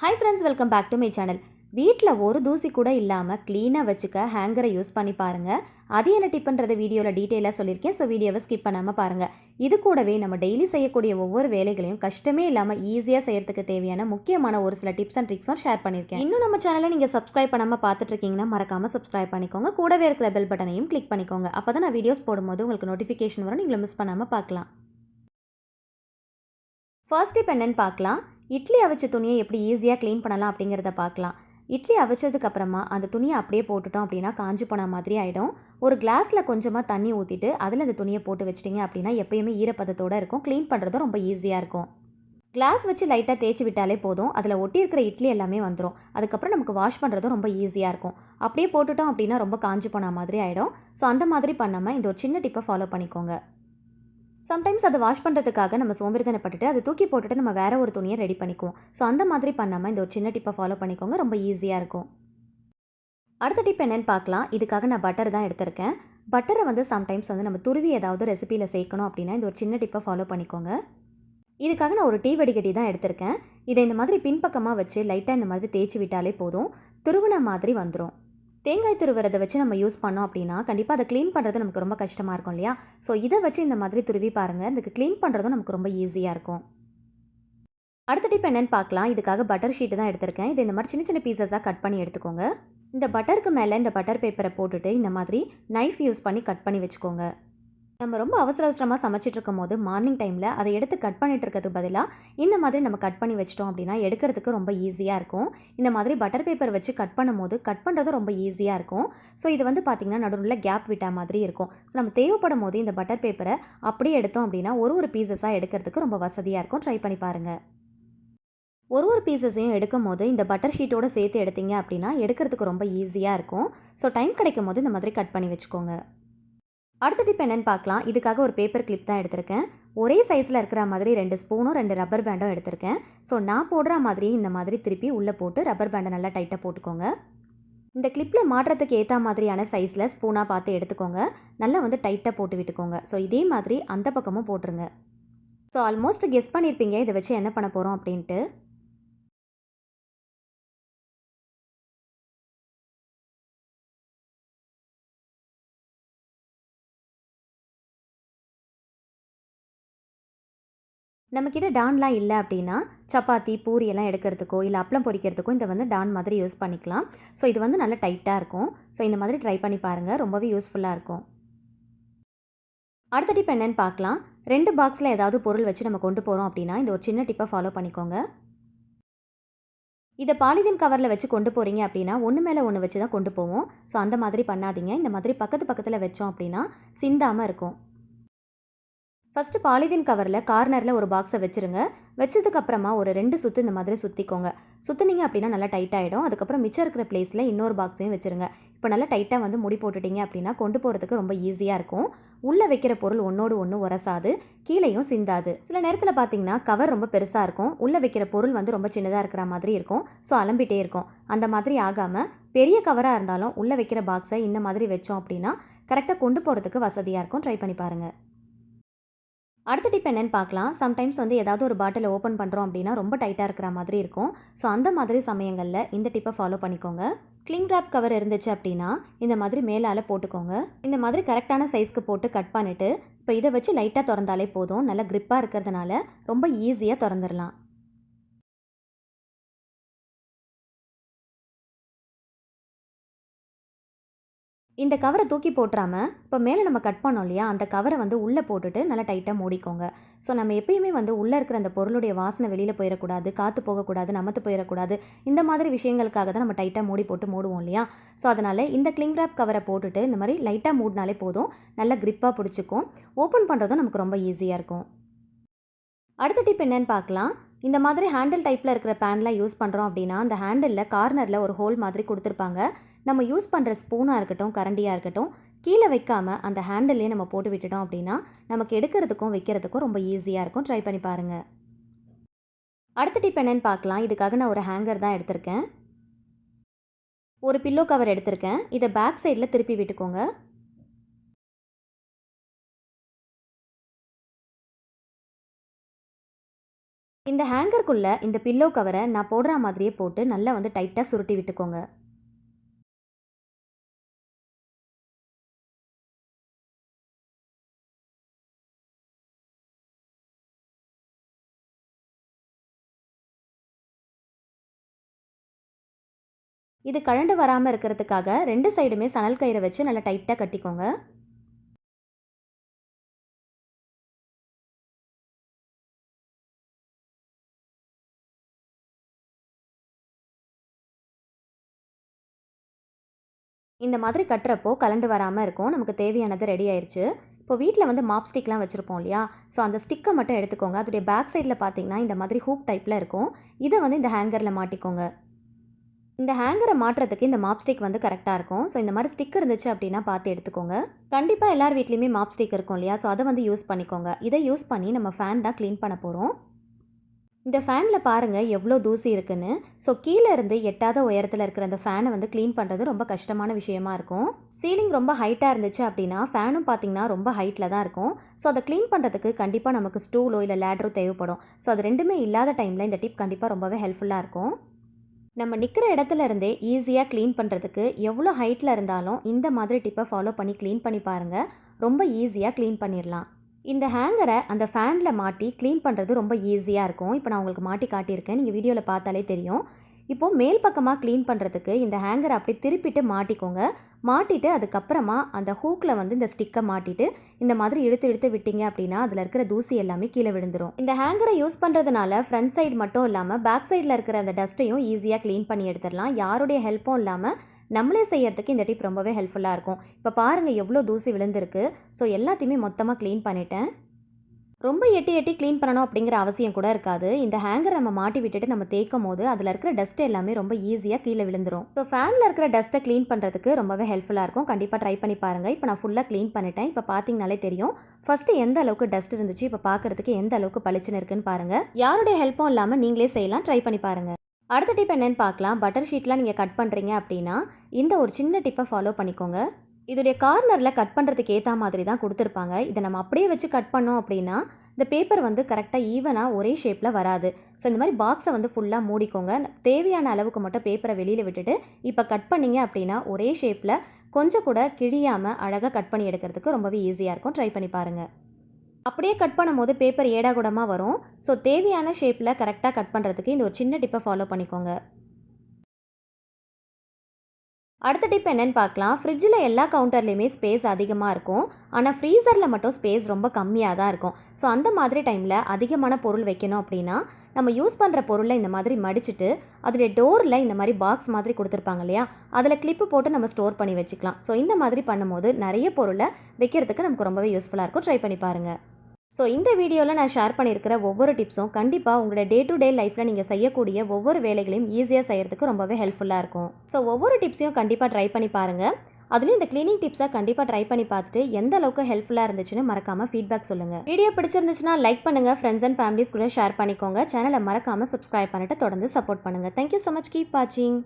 Hi friends welcome back to my channel வீட்டில் ஒரு தூசி கூட இல்லாமல் க்ளீனாக வச்சுக்க ஹேங்கரை யூஸ் பண்ணி பாருங்கள் அது என்ன டிப்புன்றத வீடியோவில் டீட்டெயிலாக சொல்லியிருக்கேன். ஸோ வீடியோவை ஸ்கிப் பண்ணாமல் பாருங்கள் இது கூடவே நம்ம டெய்லி செய்யக்கூடிய ஒவ்வொரு வேலைகளையும் கஷ்டமே இல்லாமல் ஈஸியாக செய்யறதுக்கு தேவையான முக்கியமான ஒரு சில டிப்ஸ் அண்ட் ட்ரிக்ஸும் ஷேர் பண்ணியிருக்கேன். இன்னும் நம்ம சேனலை நீங்கள் சப்ஸ்கிரைப் பண்ணாமல் பார்த்துட்டு இருக்கீங்கன்னா மறக்காமல் சப்ஸ்கிரைப் பண்ணிக்கோங்க. கூடவே இருக்கிற பெல் பட்டனையும் கிளிக் பண்ணிக்கோங்க. அப்போ தான் நான் வீடியோஸ் போடும்போது உங்களுக்கு நோட்டிஃபிகேஷன் வரும். நீங்களும் மிஸ் பண்ணாமல் பார்க்கலாம். ஃபர்ஸ்ட் டிப் என்னன்னு பார்க்கலாம். இட்லி அவிச்ச துணியை எப்படி ஈஸியாக க்ளீன் பண்ணலாம் அப்படிங்கிறத பார்க்கலாம். இட்லி அவிச்சதுக்கப்புறமா அந்த துணியை அப்படியே போட்டுட்டோம் அப்படின்னா காஞ்சு போன மாதிரி ஆகிடும் ஒரு கிளாஸில் கொஞ்சமாக தண்ணி ஊற்றிட்டு அதில் அந்த துணியை போட்டு வச்சிட்டிங்க அப்படின்னா எப்பயுமே ஈரப்பதத்தோடு இருக்கும். க்ளீன் பண்ணுறதும் ரொம்ப ஈஸியாக இருக்கும். கிளாஸ் வச்சு லைட்டாக தேய்ச்சி விட்டாலே போதும். அதில் ஒட்டியிருக்கிற இட்லி எல்லாமே வந்துடும் அதுக்கப்புறம் நமக்கு வாஷ் பண்ணுறதும் ரொம்ப ஈஸியாக இருக்கும். அப்படியே போட்டுட்டோம் அப்படின்னா ரொம்ப காஞ்சு போன மாதிரி ஆகிடும் ஸோ அந்த மாதிரி பண்ணாமல் இந்த ஒரு சின்ன டிப்பை ஃபாலோ பண்ணிக்கோங்க. சம்டைம்ஸ் அதை வாஷ் பண்ணுறதுக்காக நம்ம சோம்பேறித்தனப்பட்டுட்டு அதை தூக்கி போட்டுட்டு நம்ம வேறு ஒரு துணியை ரெடி பண்ணிக்குவோம். ஸோ அந்த மாதிரி பண்ணாமல் இந்த ஒரு சின்ன டிப்பை ஃபாலோ பண்ணிக்கோங்க. ரொம்ப ஈஸியாக இருக்கும். அடுத்த டிப் என்னென்னு பார்க்கலாம். இதுக்காக நான் பட்டர் தான் எடுத்திருக்கேன். பட்டரை வந்து சம்டைம்ஸ் வந்து நம்ம துருவி ஏதாவது ரெசிபியில் சேர்க்கணும் அப்படின்னா இந்த ஒரு சின்ன டிப்பை ஃபாலோ பண்ணிக்கோங்க. இதுக்காக நான் ஒரு டீ வடிகட்டி தான் எடுத்திருக்கேன். இதை இந்த மாதிரி பின்பக்கமாக வச்சு லைட்டாக இந்த மாதிரி தேய்ச்சி விட்டாலே போதும். துருவின மாதிரி வந்துடும் தேங்காய் துருவுறதை வச்சு நம்ம யூஸ் பண்ணோம் அப்படின்னா கண்டிப்பாக அதை க்ளீன் பண்ணுறது நமக்கு ரொம்ப கஷ்டமாக இருக்கும் இல்லையா? ஸோ இதை வச்சு இந்த மாதிரி துருவி பாருங்கள் இதுக்கு க்ளீன் பண்ணுறதும் நமக்கு ரொம்ப ஈஸியாக இருக்கும். அடுத்த டிப் என்னென்னு பார்க்கலாம். இதுக்காக பட்டர் ஷீட்டு தான் எடுத்திருக்கேன். இது இந்த மாதிரி சின்ன சின்ன பீசஸாக கட் பண்ணி எடுத்துக்கோங்க. இந்த பட்டருக்கு மேலே இந்த பட்டர் பேப்பரை போட்டுட்டு இந்த மாதிரி நைஃப் யூஸ் பண்ணி கட் பண்ணி வச்சுக்கோங்க. நம்ம ரொம்ப அவசர அவசரமாக சமைச்சிட்டு இருக்கும் போது மார்னிங் டைமில் அதை எடுத்து கட் பண்ணிட்டு இருக்கிறதுக்கு பதிலாக இந்த மாதிரி நம்ம கட் பண்ணி வச்சிட்டோம் அப்படின்னா எடுக்கிறதுக்கு ரொம்ப ஈஸியாக இருக்கும். இந்த மாதிரி பட்டர் பேப்பர் வச்சு கட் பண்ணும்போது கட் பண்ணுறதும் ரொம்ப ஈஸியாக இருக்கும். ஸோ இது வந்து பார்த்திங்கன்னா நடுவில் கேப் விட்டா மாதிரி இருக்கும். ஸோ நம்ம தேவைப்படும் போது இந்த பட்டர் பேப்பரை அப்படியே எடுத்தோம் அப்படின்னா ஒரு ஒரு பீசஸாக எடுக்கிறதுக்கு ரொம்ப வசதியாக இருக்கும். ட்ரை பண்ணி பாருங்கள் ஒரு ஒரு பீசஸையும் எடுக்கும் போது இந்த பட்டர் ஷீட்டோடு சேர்த்து எடுத்தீங்க அப்படின்னா எடுக்கிறதுக்கு ரொம்ப ஈஸியாக இருக்கும். ஸோ டைம் கிடைக்கும் போது இந்த மாதிரி கட் பண்ணி வச்சுக்கோங்க. அடுத்த டிப் என்னென்னு பார்க்கலாம். இதுக்காக ஒரு பேப்பர் கிளிப் தான் எடுத்திருக்கேன். ஒரே சைஸில் இருக்கிற மாதிரி ரெண்டு ஸ்பூனும் ரெண்டு ரப்பர் பேண்டும் எடுத்திருக்கேன். ஸோ நான் போடுற மாதிரியே இந்த மாதிரி திருப்பி உள்ளே போட்டு ரப்பர் பேண்டை நல்லா டைட்டாக போட்டுக்கோங்க. இந்த கிளிப்பில் மாட்டுறதுக்கு ஏற்ற மாதிரியான சைஸில் ஸ்பூனாக பார்த்து எடுத்துக்கோங்க. நல்லா வந்து டைட்டாக போட்டு விட்டுக்கோங்க. ஸோ இதே மாதிரி அந்த பக்கமும் போட்டுருங்க. ஸோ ஆல்மோஸ்ட் கெஸ் பண்ணியிருப்பீங்க இதை வச்சு என்ன பண்ண போகிறோம் அப்படின்ட்டு. நம்மக்கிட்ட டான்லாம் இல்லை அப்படின்னா சப்பாத்தி பூரி எல்லாம் எடுக்கிறதுக்கோ இல்லை அப்பளம் பொரிக்கிறதுக்கோ இந்த வந்து டான் மாதிரி யூஸ் பண்ணிக்கலாம். ஸோ இது வந்து நல்லா டைட்டாக இருக்கும். ஸோ இந்த மாதிரி ட்ரை பண்ணி பாருங்கள் ரொம்பவே யூஸ்ஃபுல்லாக இருக்கும். அடுத்த டிப் என்னென்னு பார்க்கலாம். ரெண்டு பாக்ஸில் ஏதாவது பொருள் வச்சு நம்ம கொண்டு போகிறோம் அப்படின்னா இந்த ஒரு சின்ன டிப்பை ஃபாலோ பண்ணிக்கோங்க. இதை பாலிதீன் கவரில் வச்சு கொண்டு போகிறீங்க அப்படின்னா ஒன்று மேலே ஒன்று வச்சு தான் கொண்டு போவோம். ஸோ அந்த மாதிரி பண்ணாதீங்க. இந்த மாதிரி பக்கத்து பக்கத்தில் வச்சோம் அப்படின்னா சிந்தாமல் இருக்கும். ஃபஸ்ட்டு பாலிதீன் கவரில் கார்னரில் ஒரு பாக்ஸை வச்சுருங்க. வச்சதுக்கப்புறமா ஒரு ரெண்டு சுற்று இந்த மாதிரி சுற்றிக்கோங்க சுற்றுனீங்க அப்படின்னா நல்லா டைட் ஆகிடும் அதுக்கப்புறம் மிச்சம் இருக்கிற பிளேஸில் இன்னொரு பாக்ஸையும் வச்சுருங்க. இப்போ நல்லா டைட்டாக வந்து முடி போட்டுட்டீங்க அப்படின்னா கொண்டு போகிறதுக்கு ரொம்ப ஈஸியாக இருக்கும். உள்ளே வைக்கிற பொருள் ஒன்றோடு ஒன்று உரசாது. கீழேயும் சிந்தாது. சில நேரத்தில் பார்த்தீங்கன்னா கவர் ரொம்ப பெருசாக இருக்கும். உள்ளே வைக்கிற பொருள் வந்து ரொம்ப சின்னதாக இருக்கிற மாதிரி இருக்கும். ஸோ அலம்பிட்டே இருக்கும். அந்த மாதிரி ஆகாமல் பெரிய கவராக இருந்தாலும் உள்ளே வைக்கிற பாக்ஸை இந்த மாதிரி வச்சோம் அப்படின்னா கரெக்டாக கொண்டு போகிறதுக்கு வசதியாக இருக்கும். ட்ரை பண்ணி பாருங்கள் அடுத்த டிப் என்னென்னு பார்க்கலாம். சம்டைம்ஸ் வந்து ஏதாவது ஒரு பாட்டிலை ஓப்பன் பண்ணுறோம் அப்படின்னா ரொம்ப டைட்டாக இருக்கிற மாதிரி இருக்கும். ஸோ அந்த மாதிரி சமயங்களில் இந்த டிப்பை ஃபாலோ பண்ணிக்கோங்க. கிளிங் ரேப் கவர் இருந்துச்சு அப்படின்னா இந்த மாதிரி மேலால் போட்டுக்கோங்க. இந்த மாதிரி கரெக்டான சைஸ்க்கு போட்டு கட் பண்ணிவிட்டு இப்போ இதை வச்சு லைட்டாக திறந்தாலே போதும். நல்லா க்ரிப்பாக இருக்கிறதுனால ரொம்ப ஈஸியாக திறந்துடலாம் இந்த கவரை தூக்கி போட்டுறாமல் இப்போ மேலே நம்ம கட் பண்ணோம் இல்லையா அந்த கவரை வந்து உள்ளே போட்டுட்டு நல்லா டைட்டாக மூடிக்கோங்க. ஸோ நம்ம எப்பயுமே வந்து உள்ளே இருக்கிற அந்த பொருளுடைய வாசனை வெளியில் போயிடக்கூடாது காற்று போகக்கூடாது நமத்து போயிடக்கூடாது இந்த மாதிரி விஷயங்களுக்காக தான் நம்ம டைட்டாக மூடி போட்டு மூடுவோம் இல்லையா? ஸோ அதனால் இந்த கிளிங் ரேப் கவரை போட்டுட்டு இந்த மாதிரி லைட்டாக மூடினாலே போதும் நல்லா க்ரிப்பாக பிடிச்சிக்கும். ஓப்பன் பண்ணுறதும் நமக்கு ரொம்ப ஈஸியாக இருக்கும். அடுத்த டிப் என்னன்னு பார்க்கலாம். இந்த மாதிரி ஹேண்டில் டைப்பில் இருக்கிற பேன்லாம் யூஸ் பண்ணுறோம் அப்படின்னா அந்த ஹேண்டிலில் கார்னரில் ஒரு ஹோல் மாதிரி கொடுத்துருப்பாங்க. நம்ம யூஸ் பண்ணுற ஸ்பூனாக இருக்கட்டும் கரண்டியாக இருக்கட்டும் கீழே வைக்காமல் அந்த ஹேண்டிலே நம்ம போட்டு விட்டுட்டோம் அப்படின்னா நமக்கு எடுக்கிறதுக்கும் வைக்கிறதுக்கும் ரொம்ப ஈஸியாக இருக்கும். ட்ரை பண்ணி பாருங்கள் அடுத்த டிப் என்னென்னு பார்க்கலாம். இதுக்காக நான் ஒரு ஹேங்கர் தான் எடுத்திருக்கேன். ஒரு பில்லோ கவர் எடுத்திருக்கேன். இதை பேக் சைடில் திருப்பி விட்டுக்கோங்க. இந்த ஹேங்கருக்குள்ளே இந்த பில்லோ கவரை நான் போடுற மாதிரியே போட்டு நல்லா வந்து டைட்டாக சுருட்டி விட்டுக்கோங்க. இது கழண்டு வராமல் இருக்கிறதுக்காக ரெண்டு சைடுமே சணல் கயிறை வச்சு நல்லா டைட்டாக கட்டிக்கோங்க. இந்த மாதிரி கட்டுறப்போ கலண்டு வராமல் இருக்கும். நமக்கு தேவையானது ரெடி ஆயிடுச்சு இப்போ வீட்டில் வந்து மாப் ஸ்டிக்லாம் வச்சுருப்போம் இல்லையா? ஸோ அந்த ஸ்டிக்கை மட்டும் எடுத்துக்கோங்க. அதோடைய பேக் சைடில் பார்த்தீங்கன்னா இந்த மாதிரி ஹூக் டைப்பில் இருக்கும். இதை வந்து இந்த ஹேங்கரில் மாட்டிக்கோங்க. இந்த ஹேங்கரை மாட்டுறதுக்கு இந்த மாப் ஸ்டிக் வந்து கரெக்டாக இருக்கும். ஸோ இந்த மாதிரி ஸ்டிக் இருந்துச்சு அப்படின்னா பார்த்து எடுத்துக்கோங்க. கண்டிப்பாக எல்லார் வீட்லேயுமே மாப் ஸ்டிக் இருக்கும் இல்லையா? ஸோ அதை வந்து யூஸ் பண்ணிக்கோங்க. இதை யூஸ் பண்ணி நம்ம ஃபேன் தான் க்ளீன் பண்ண போகிறோம் இந்த ஃபேனில் பாருங்கள் எவ்வளோ தூசி இருக்குன்னு. ஸோ கீழே இருந்து எட்டாத உயரத்தில் இருக்கிற அந்த ஃபேனை வந்து க்ளீன் பண்ணுறது ரொம்ப கஷ்டமான விஷயமா இருக்கும். சீலிங் ரொம்ப ஹைட்டாக இருந்துச்சு அப்படின்னா ஃபேனும் பார்த்தீங்கன்னா ரொம்ப ஹைட்டில் தான் இருக்கும். ஸோ அதை க்ளீன் பண்ணுறதுக்கு கண்டிப்பாக நமக்கு ஸ்டூலோ இல்லை லேடரோ தேவைப்படும். ஸோ அது ரெண்டுமே இல்லாத டைமில் இந்த டிப் கண்டிப்பாக ரொம்பவே ஹெல்ப்ஃபுல்லாக இருக்கும். நம்ம நிற்கிற இடத்துல இருந்தே ஈஸியாக க்ளீன் பண்ணுறதுக்கு எவ்வளோ ஹைட்டில் இருந்தாலும் இந்த மாதிரி டிப்பை ஃபாலோ பண்ணி க்ளீன் பண்ணி பாருங்கள் ரொம்ப ஈஸியாக க்ளீன் பண்ணிடலாம் இந்த ஹேங்கரை அந்த ஃபேனில் மாட்டி க்ளீன் பண்ணுறது ரொம்ப ஈஸியாக இருக்கும். இப்போ நான் உங்களுக்கு மாட்டி காட்டியிருக்கேன். நீங்கள் வீடியோவில் பார்த்தாலே தெரியும். இப்போது மேல் பக்கமாக க்ளீன் பண்ணுறதுக்கு இந்த ஹேங்கரை அப்படி திருப்பிட்டு மாட்டிக்கோங்க. மாட்டிட்டு அதுக்கப்புறமா அந்த ஹூக்கில் வந்து இந்த ஸ்டிக்கை மாட்டிட்டு இந்த மாதிரி இழுத்து இழுத்து விட்டீங்க அப்படின்னா அதில் இருக்கிற தூசி எல்லாமே கீழே விழுந்துடும் இந்த ஹேங்கரை யூஸ் பண்ணுறதுனால ஃப்ரண்ட் சைடு மட்டும் இல்லாமல் பேக் சைடில் இருக்கிற அந்த டஸ்ட்டையும் ஈஸியாக க்ளீன் பண்ணி எடுத்துடலாம். யாருடைய ஹெல்ப்பும் இல்லாமல் நம்மளே செய்யறதுக்கு இந்த டிப் ரொம்பவே ஹெல்ப்ஃபுல்லாக இருக்கும். இப்போ பாருங்கள் எவ்வளோ தூசி விழுந்திருக்கு. ஸோ எல்லாத்தையுமே மொத்தமாக க்ளீன் பண்ணிட்டேன். ரொம்ப எட்டி எட்டி க்ளீன் பண்ணணும் அப்படிங்கிற அவசியம் கூட இருக்காது. இந்த ஹேங்கர் நம்ம மாட்டி விட்டுட்டு நம்ம தேய்க்கும் போது அதில் இருக்கிற டஸ்ட் எல்லாமே ரொம்ப ஈஸியாக கீழே விழுந்துரும். ஸோ ஃபேனில் இருக்கிற டஸ்ட்டை க்ளீன் பண்ணுறதுக்கு ரொம்பவே ஹெல்ப்ஃபுல்லாக இருக்கும். கண்டிப்பாக ட்ரை பண்ணி பாருங்கள் இப்போ நான் ஃபுல்லாக க்ளீன் பண்ணிட்டேன். இப்போ பார்த்தீங்கனாலே தெரியும். ஃபஸ்ட்டு எந்த அளவுக்கு டஸ்ட் இருந்துச்சு இப்போ பார்க்குறதுக்கு எந்த அளவுக்கு பளிச்சுன்னு இருக்குன்னு பாருங்கள் யாருடைய ஹெல்ப்பும் இல்லாமல் நீங்களே செய்யலாம். ட்ரை பண்ணி பாருங்கள் அடுத்த டிப் என்னென்னு பார்க்கலாம் பட்டர் ஷீட்லாம் நீங்கள் கட் பண்ணுறீங்க அப்படின்னா இந்த ஒரு சின்ன டிப்பை ஃபாலோ பண்ணிக்கோங்க. இதோடைய கார்னரில் கட் பண்ணுறதுக்கு ஏற்ற மாதிரி தான் கொடுத்துருப்பாங்க. இதை நம்ம அப்படியே வச்சு கட் பண்ணோம் அப்படின்னா இந்த பேப்பர் வந்து கரெக்டாக ஈவனாக ஒரே ஷேப்பில் வராது. ஸோ இந்த மாதிரி பாக்ஸை வந்து ஃபுல்லாக மூடிக்கோங்க. தேவையான அளவுக்கு மட்டும் பேப்பரை வெளியில் விட்டுட்டு இப்போ கட் பண்ணிங்க அப்படின்னா ஒரே ஷேப்பில் கொஞ்சம் கூட கிழியாமல் அழகாக கட் பண்ணி எடுக்கிறதுக்கு ரொம்பவே ஈஸியாக இருக்கும். ட்ரை பண்ணி பாருங்கள் அப்படியே கட் பண்ணும்போது பேப்பர் ஏடாகுடமாக வரும். ஸோ தேவையான ஷேப்பில் கரெக்டாக கட் பண்ணுறதுக்கு இந்த ஒரு சின்ன டிப்பை ஃபாலோ பண்ணிக்கோங்க. அடுத்த டிப் என்னென்னு பார்க்கலாம். ஃப்ரிட்ஜில் எல்லா கவுண்டர்லேயுமே ஸ்பேஸ் அதிகமாக இருக்கும். ஆனால் ஃப்ரீசரில் மட்டும் ஸ்பேஸ் ரொம்ப கம்மியாக தான் இருக்கும். ஸோ அந்த மாதிரி டைமில் அதிகமான பொருள் வைக்கணும் அப்படின்னா நம்ம யூஸ் பண்ணுற பொருளை இந்த மாதிரி மடிச்சுட்டு அதோடைய டோரில் இந்த மாதிரி பாக்ஸ் மாதிரி கொடுத்துருப்பாங்க இல்லையா? அதில் கிளிப்பு போட்டு நம்ம ஸ்டோர் பண்ணி வச்சுக்கலாம். ஸோ இந்த மாதிரி பண்ணும்போது நிறைய பொருளை வைக்கிறதுக்கு நமக்கு ரொம்பவே யூஸ்ஃபுல்லாக இருக்கும். ட்ரை பண்ணி பாருங்கள் ஸோ இந்த வீடியோவில் நான் ஷேர் பண்ணியிருக்கிற ஒவ்வொரு டிப்ஸும் கண்டிப்பாக உங்களோட டே டு டே லைஃப்பில் நீங்கள் செய்யக்கூடிய ஒவ்வொரு வேலைகளையும் ஈஸியாக செய்கிறதுக்கு ரொம்பவே ஹெல்ப்ஃபுல்லாக இருக்கும். ஸோ ஒவ்வொரு டிப்ஸையும் கண்டிப்பாக ட்ரை பண்ணி பாருங்கள் அதுலேயும் இந்த க்ளீனிங் டிப்ஸை கண்டிப்பாக ட்ரை பண்ணி பார்த்துட்டு எந்த அளவுக்கு ஹெல்ப்ஃபுல்லாக இருந்துச்சுன்னு மறக்காமல் ஃபீட்பேக் சொல்லுங்கள் வீடியோ பிடிச்சிருந்துச்சுன்னா லைக் பண்ணுங்கள் ஃப்ரெண்ட்ஸ் அண்ட் ஃபேமிலிஸ் கூட ஷேர் பண்ணிக்கோங்க. சேனலை மறக்காமல் சப்ஸ்கிரைப் பண்ணிட்டு தொடர்ந்து சப்போர்ட் பண்ணுங்கள் தேங்க்யூ ஸோ மச் கீப் வாட்சிங்